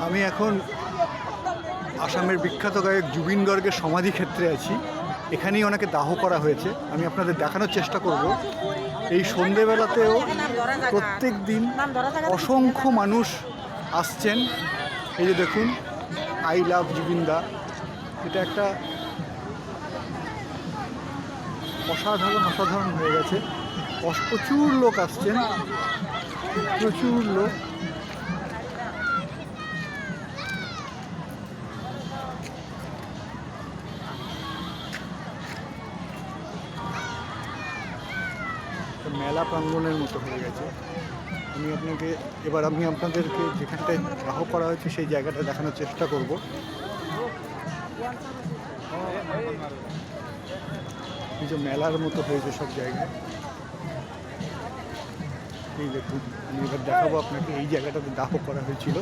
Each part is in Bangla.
আমি এখন আসামের বিখ্যাত গায়ক জুবিন গর্গের সমাধি ক্ষেত্রে আছি। এখানেই ওনাকে দাহ করা হয়েছে। আমি আপনাদের দেখানোর চেষ্টা করব। এই সন্ধেবেলাতেও প্রত্যেক দিন অসংখ্য মানুষ আসছেন। এই যে দেখুন আই লাভ জুবিনদা এটা একটা অসাধারণ অসাধারণ হয়ে গেছে। প্রচুর লোক আসছেন। প্রচুর লোক। একটা মেলা প্রাঙ্গণের মতো হয়ে গেছে। আমি আপনাকে, এবার আমি আপনাদেরকে যেখানটায় দাহ করা হয়েছে সেই জায়গাটা দেখানোর চেষ্টা করব। এই যে মেলার মতো হয়েছে সব জায়গায়। এই দেখুন আমি এবার দেখাবো আপনাকে, এই জায়গাটাতে দাহ করা হয়েছিল।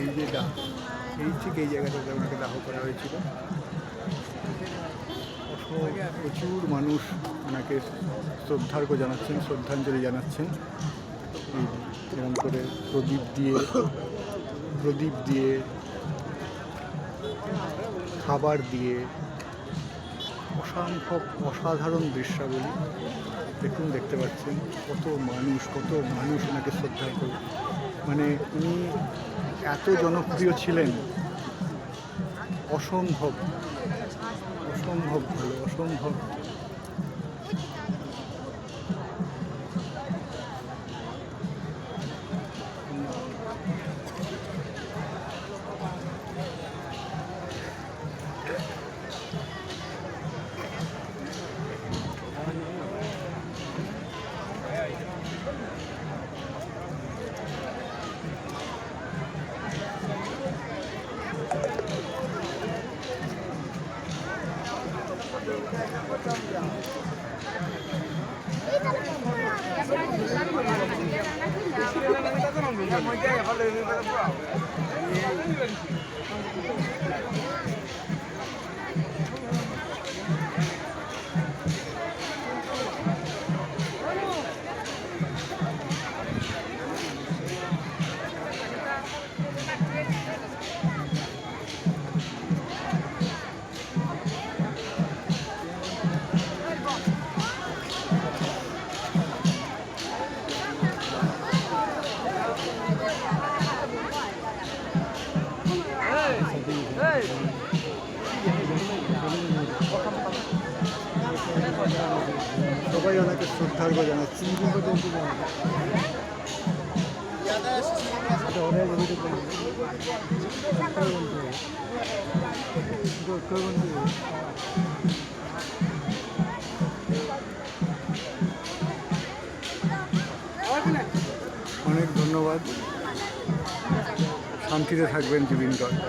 এই যে এই ঠিক এই জায়গাটাতে ওনাকে দাহ করা হয়েছিল। প্রচুর মানুষ ওনাকে শ্রদ্ধার্ঘ্য জানাচ্ছেন, শ্রদ্ধাঞ্জলি জানাচ্ছেন। এরকম করে প্রদীপ দিয়ে প্রদীপ দিয়ে, খাবার দিয়ে, অসংখ্য অসাধারণ দৃশ্যাবলী। দেখুন, দেখতে পাচ্ছেন কত মানুষ কত মানুষ ওনাকে শ্রদ্ধা করে মানে উনি এত জনপ্রিয় ছিলেন। অসম্ভব। অসম্ভব ভালো অসম্ভব। Ya, muy bien, ya, vale, vale, vale. সবাই ওনাকে শ্রদ্ধার্ঘ্য জানাচ্ছি অনেক ধন্যবাদ শান্তিতে থাকবেন জুবিন গর্গ।